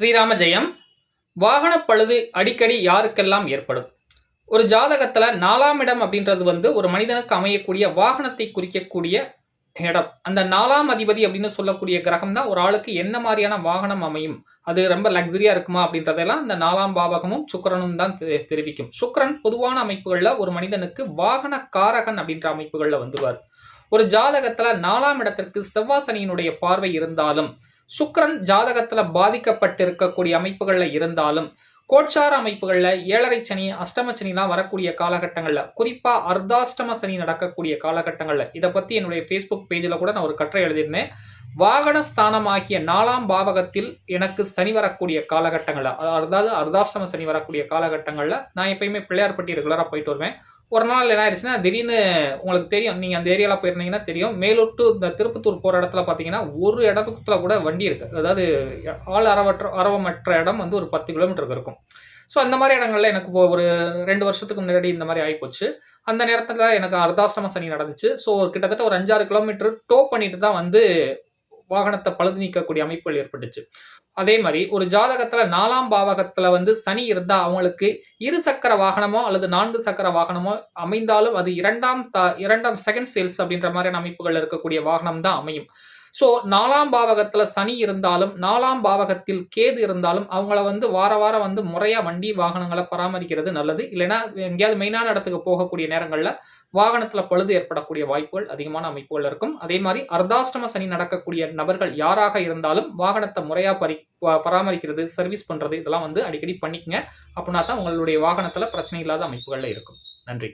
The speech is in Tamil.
ஸ்ரீராம ஜெயம். வாகன பழுது அடிக்கடி யாருக்கெல்லாம் ஏற்படும்? ஒரு ஜாதகத்தில் நாலாம் இடம் அப்படின்றது வந்து ஒரு மனிதனுக்கு அமையக்கூடிய வாகனத்தை குறிக்கக்கூடிய இடம். அந்த நாலாம் அதிபதி அப்படின்னு சொல்லக்கூடிய கிரகம் தான் ஒரு ஆளுக்கு என்ன மாதிரியான வாகனம் அமையும்? அது ரொம்ப லக்ஸரியா இருக்குமா அப்படின்றதெல்லாம் அந்த நாலாம் பாவகமும் சுக்கரனும் தான் தெ- தெரிவிக்கும். சுக்கரன் பொதுவான அமைப்புகளில் ஒரு மனிதனுக்கு வாகன காரகன் அப்படின்ற அமைப்புகளில் வந்துருவார். ஒரு ஜாதகத்துல நாலாம் இடத்திற்கு செவ்வாசனியினுடைய பார்வை இருந்தாலும் சுக்கரன் ஜாதகத்துல பாதிக்கப்பட்டிருக்கக்கூடிய அமைப்புகள்ல இருந்தாலும் கோட்சார அமைப்புகள்ல ஏழரை சனி அஷ்டம சனிலாம் வரக்கூடிய காலகட்டங்கள்ல குறிப்பா அர்த்தாஷ்டம சனி நடக்கக்கூடிய காலகட்டங்கள்ல இதை பத்தி என்னுடைய ஃபேஸ்புக் பேஜில் கூட நான் ஒரு கட்டுரை எழுதியிருந்தேன். வாகன ஸ்தானமாகிய நாலாம் பாவகத்தில் எனக்கு சனி வரக்கூடிய காலகட்டங்கள்ல அதாவது அர்த்தாஷ்டம சனி வரக்கூடிய காலகட்டங்கள்ல நான் எப்பயுமே பிள்ளையார்பட்டி ரெகுலராக போயிட்டு வருவேன். ஒரு நாள் என்ன ஆயிடுச்சுன்னா திடீர்னு உங்களுக்கு தெரியும் நீங்க அந்த ஏரியால போயிருந்தீங்கன்னா தெரியும். மேலூர் டு இந்த திருப்பத்தூர் போற இடத்துல பாத்தீங்கன்னா ஒரு இடத்துல கூட வண்டி இருக்கு. அதாவது ஆள் அறவற்ற அறவமற்ற இடம் வந்து ஒரு பத்து கிலோமீட்டருக்கு இருக்கும். ஸோ அந்த மாதிரி இடங்கள்ல எனக்கு இப்போ ஒரு ரெண்டு வருஷத்துக்கு முன்னாடி இந்த மாதிரி ஆகிப்போச்சு அந்த நேரத்தில் எனக்கு அர்த்தாஷ்டம சனி நடந்துச்சு. ஸோ கிட்டத்தட்ட ஒரு அஞ்சாறு கிலோமீட்டர் டோ பண்ணிட்டு தான் வந்து வாகனத்தை பழுது நீக்கக்கூடிய அமைப்புகள் ஏற்பட்டுச்சு. அதே மாதிரி ஒரு ஜாதகத்துல நாலாம் பாவகத்துல வந்து சனி இருந்தா அவங்களுக்கு இரு சக்கர வாகனமோ அல்லது நான்கு சக்கர வாகனமோ அமைந்தாலும் அது இரண்டாம் இரண்டாம் செகண்ட் சேல்ஸ் அப்படின்ற மாதிரியான அமைப்புகள் இருக்கக்கூடிய வாகனம் தான் அமையும். ஸோ நாலாம் பாவகத்துல சனி இருந்தாலும் நாலாம் பாவகத்தில் கேது இருந்தாலும் அவங்கள வந்து வார வாரம் வந்து முறையா வண்டி வாகனங்களை பராமரிக்கிறது நல்லது. இல்லைன்னா எங்கேயாவது மெயினான இடத்துக்கு போகக்கூடிய நேரங்களில் வாகனத்துல பழுது ஏற்படக்கூடிய வாய்ப்புகள் அதிகமான அமைப்புகள் இருக்கும். அதே மாதிரி அர்த்தாஷ்டம சனி நடக்கக்கூடிய நபர்கள் யாராக இருந்தாலும் வாகனத்தை முறையா பரி பராமரிக்கிறது சர்வீஸ் பண்றது இதெல்லாம் வந்து அடிக்கடி பண்ணிக்கங்க. அப்படின்னா தான் உங்களுடைய வாகனத்துல பிரச்சனை இல்லாத அமைப்புகள்ல இருக்கும். நன்றி.